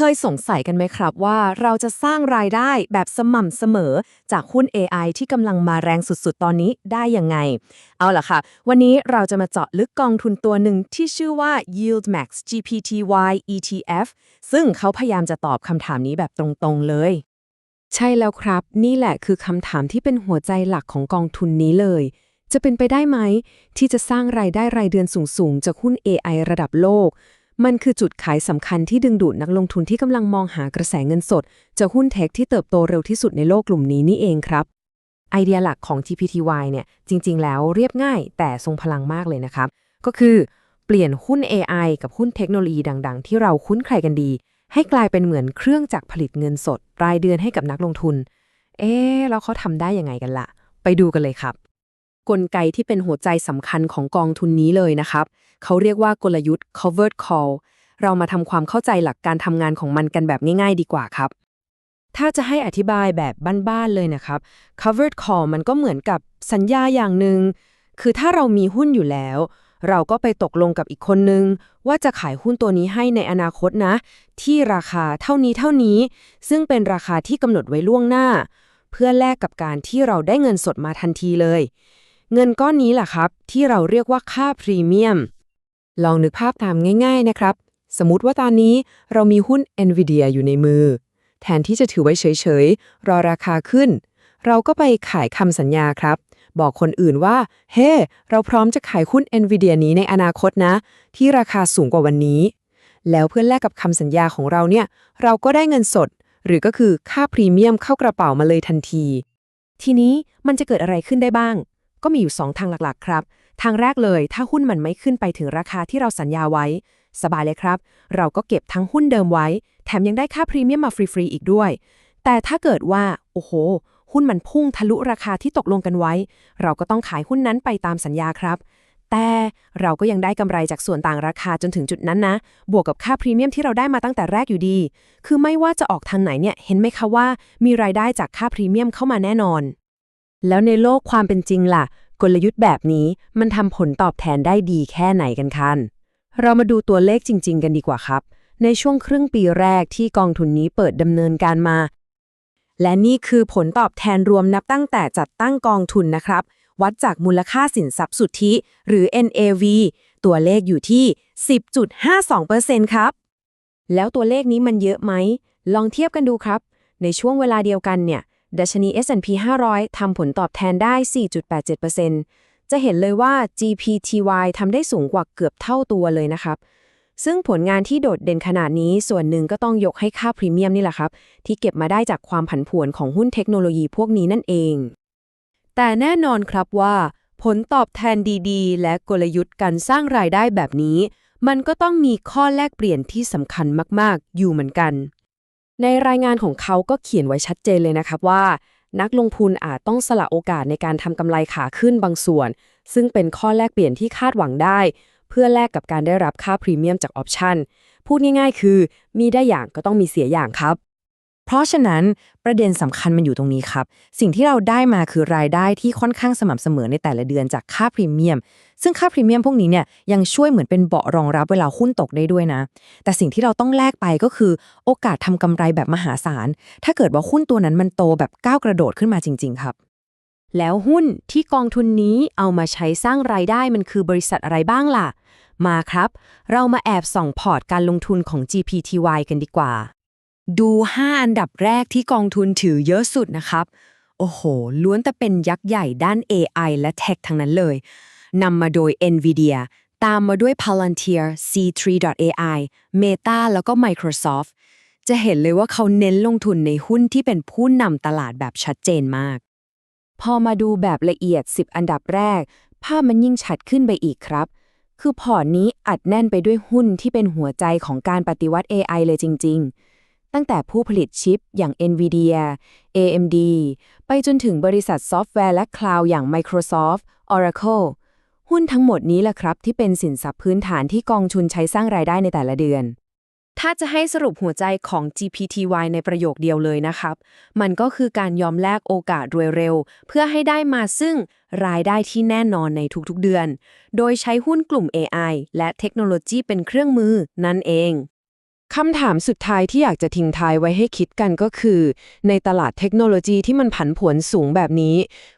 เคยสงสัยกันไหมครับว่าเราจะสร้างรายได้แบบสม่ำเสมอ จากหุ้น AI ที่กำลังมาแรงสุดๆ ตอนนี้ได้ยังไง เอาล่ะค่ะ วันนี้เราจะมาเจาะลึกกองทุนตัวหนึ่งที่ชื่อว่า Yield Max GPTY ETF ซึ่งเขาพยายามจะตอบคำถามนี้แบบตรงๆเลย ใช่แล้วครับ นี่แหละคือคำถามที่เป็นหัวใจหลักของกองทุนนี้เลย จะเป็นไปได้ไหม ที่จะสร้างรายได้รายเดือนสูงๆ จากหุ้น AI ระดับโลก มันคือจุดขายสำคัญที่ดึงดูดนักลงทุนที่กำลังมองหากระแสเงินสดจากหุ้นเทคที่เติบโตเร็วที่สุดในโลกกลุ่มนี้นี่เองครับ ไอเดียหลักของ GPTY เนี่ยจริง ๆ แล้วเรียบง่ายแต่ทรงพลังมากเลยนะครับ ก็คือเปลี่ยนหุ้น AI กับหุ้นเทคโนโลยีดัง ๆ ที่เราคุ้นเคยกันดี ให้กลายเป็นเหมือนเครื่องจักรผลิตเงินสด รายเดือนให้กับนักลงทุน เอ๊แล้วเขาทำได้ยังไงกันล่ะ ไปดูกันเลยครับ กลไกที่เป็นหัวใจสำคัญของกองทุนนี้เลยนะครับ เขาเรียกว่ากลยุทธ์ covered call เรามาทำความเข้าใจหลักการทำงานของมันกันแบบง่าย ๆ ดีกว่าครับ ถ้าจะให้อธิบายแบบบ้านๆเลยนะครับ covered call มันก็เหมือนกับสัญญาอย่างหนึ่งคือถ้าเรามีหุ้นอยู่แล้ว เราก็ไปตกลงกับอีกคนนึง ว่าจะขายหุ้นตัวนี้ให้ในอนาคตนะ ที่ราคาเท่านี้เท่านี้ ซึ่งเป็นราคาที่กำหนดไว้ล่วงหน้า เพื่อแลกกับการที่เราได้เงินสดมาทันทีเลย เงินก้อนนี้แหละครับ ที่เราเรียกว่าค่าพรีเมียม ลองนึกภาพตามง่าย ๆ นะครับ สมมติว่าตอนนี้เรามีหุ้น NVIDIA อยู่ในมือ แทนที่จะถือไว้เฉยๆ รอราคาขึ้น เราก็ไปขายคำสัญญาครับ บอกคนอื่นว่า เฮ้เราพร้อมจะขายหุ้น NVIDIA นี้ในอนาคตนะ ที่ราคาสูงกว่าวันนี้ แล้วเพื่อแลกกับคำสัญญาของเราเนี่ย เราก็ได้เงินสด หรือก็คือค่าพรีเมียมเข้ากระเป๋ามาเลยทันที ทีนี้มันจะเกิดอะไรขึ้นได้บ้าง ก็มีอยู่ 2 ทางหลักๆ ครับ ทางแรกเลย ถ้าหุ้นมันไม่ขึ้นไปถึงราคาที่เราสัญญาไว้ สบายเลยครับ เราก็เก็บทั้งหุ้นเดิมไว้ แถมยังได้ค่าพรีเมียมมาฟรี ๆ อีกด้วย แต่ถ้าเกิดว่า โอ้โห หุ้นมันพุ่งทะลุราคาที่ตกลงกันไว้ เราก็ต้องขายหุ้นนั้นไปตามสัญญาครับ แต่เราก็ยังได้กำไรจากส่วนต่างราคาจนถึงจุดนั้นนะ บวกกับค่าพรีเมียมที่เราได้มาตั้งแต่แรกอยู่ดี คือไม่ว่าจะออกทางไหนเนี่ย เห็นไหมคะว่า มีรายได้จากค่าพรีเมียมเข้ามาแน่นอน แล้วในโลกความเป็นจริงล่ะ กลยุทธ์แบบนี้มันทำผลตอบแทนได้ดีแค่ไหนกันคันเรามาดูตัวเลขจริง ๆ กันดีกว่าครับ ในช่วงครึ่งปีแรกที่กองทุนนี้เปิดดำเนินการมา และนี่คือผลตอบแทนรวมนับตั้งแต่จัดตั้งกองทุนนะครับ วัดจากมูลค่าสินทรัพย์สุทธิ หรือ NAV ตัวเลขอยู่ที่ 10.52%ครับ แล้วตัวเลขนี้มันเยอะไหม ลองเทียบกันดูครับ ในช่วงเวลาเดียวกันเนี่ย ดัชนี S&P 500 ทำผลตอบแทนได้ 4.87%จะเห็นเลยว่า GPTY ทำได้สูงกว่าเกือบเท่าตัวเลยนะครับ ซึ่งผลงานที่โดดเด่นขนาดนี้ส่วนหนึ่งก็ต้องยกให้ค่าพรีเมียมนี่แหละครับ ที่เก็บมาได้จากความผันผวนของหุ้นเทคโนโลยีพวกนี้นั่นเอง แต่แน่นอนครับว่า ผลตอบแทนดีๆ และกลยุทธ์การสร้างรายได้แบบนี้ มันก็ต้องมีข้อแลกเปลี่ยนที่สำคัญมากๆ อยู่เหมือนกัน ในรายงานของเขาก็เขียนไว้ชัดเจนเลยนะครับว่า นักลงทุนอาจต้องสละโอกาสในการทำกำไรขาขึ้นบางส่วน ซึ่งเป็นข้อแลกเปลี่ยนที่คาดหวังได้ เพื่อแลกกับการได้รับค่าพรีเมียมจากออปชันพูดง่ายๆ คือ มีได้อย่างก็ต้องมีเสียอย่างครับ เพราะฉะนั้นประเด็นสำคัญมันอยู่ตรงนี้ครับ สิ่งที่เราได้มาคือรายได้ที่ค่อนข้างสม่ำเสมอในแต่ละเดือนจากค่าพรีเมียม ซึ่งค่าพรีเมียมพวกนี้เนี่ยยังช่วยเหมือนเป็นเบาะรองรับเวลาหุ้นตกได้ด้วยนะ แต่สิ่งที่เราต้องแลกไปก็คือ โอกาสทำกำไรแบบมหาศาล ถ้าเกิดว่าหุ้นตัวนั้นมันโตแบบก้าวกระโดดขึ้นมาจริง ๆ ครับ แล้วหุ้นที่กองทุนนี้เอามาใช้สร้างรายได้มันคือบริษัทอะไรบ้างล่ะ มาครับ เรามาแอบส่องพอร์ตการลงทุนของ GPTY กันดีกว่า ดู 5 อันดับแรกที่กองทุนถือเยอะสุดนะครับ โอ้โห ล้วนแต่เป็นยักษ์ใหญ่ด้าน AI และ Tech ทั้งนั้นเลย นำมาโดย NVIDIA ตามมาด้วย Palantir C3.ai Meta แล้วก็ Microsoft จะเห็นเลยว่าเขาเน้นลงทุนในหุ้นที่เป็นผู้นำตลาดแบบชัดเจนมาก พอมาดูแบบละเอียด 10 อันดับแรก ภาพมันยิ่งชัดขึ้นไปอีกครับ คือพอร์ตนี้อัดแน่นไปด้วยหุ้นที่เป็นหัวใจของการปฏิวัติ AI เลยจริง ๆ ตั้งแต่ผู้ผลิตชิปอย่าง NVIDIA AMD ไปจนถึงบริษัทซอฟต์แวร์และคลาวด์อย่าง Microsoft Oracle หุ้นทั้งหมดนี้แหละครับ ที่เป็นสินทรัพย์พื้นฐานที่กองทุนใช้สร้างรายได้ในแต่ละเดือน ถ้าจะให้สรุปหัวใจของ GPTY ในประโยคเดียวเลยนะครับ มันก็คือการยอมแลกโอกาสรวยเร็ว เพื่อให้ได้มาซึ่งรายได้ที่แน่นอนในทุกๆเดือน โดยใช้หุ้นกลุ่ม AI และเทคโนโลยีเป็นเครื่องมือนั่นเอง คำถามสุดท้ายที่อยากจะทิ้งท้ายไว้ให้คิดกันก็คือ ในตลาดเทคโนโลยีที่มันผันผวนสูงแบบนี้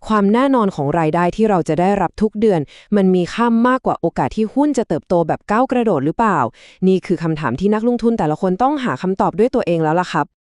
ความแน่นอนของรายได้ที่เราจะได้รับทุกเดือน มันมีค่ามากกว่าโอกาสที่หุ้นจะเติบโตแบบก้าวกระโดดหรือเปล่า นี่คือคำถามที่นักลงทุนแต่ละคนต้องหาคำตอบด้วยตัวเองแล้วล่ะครับ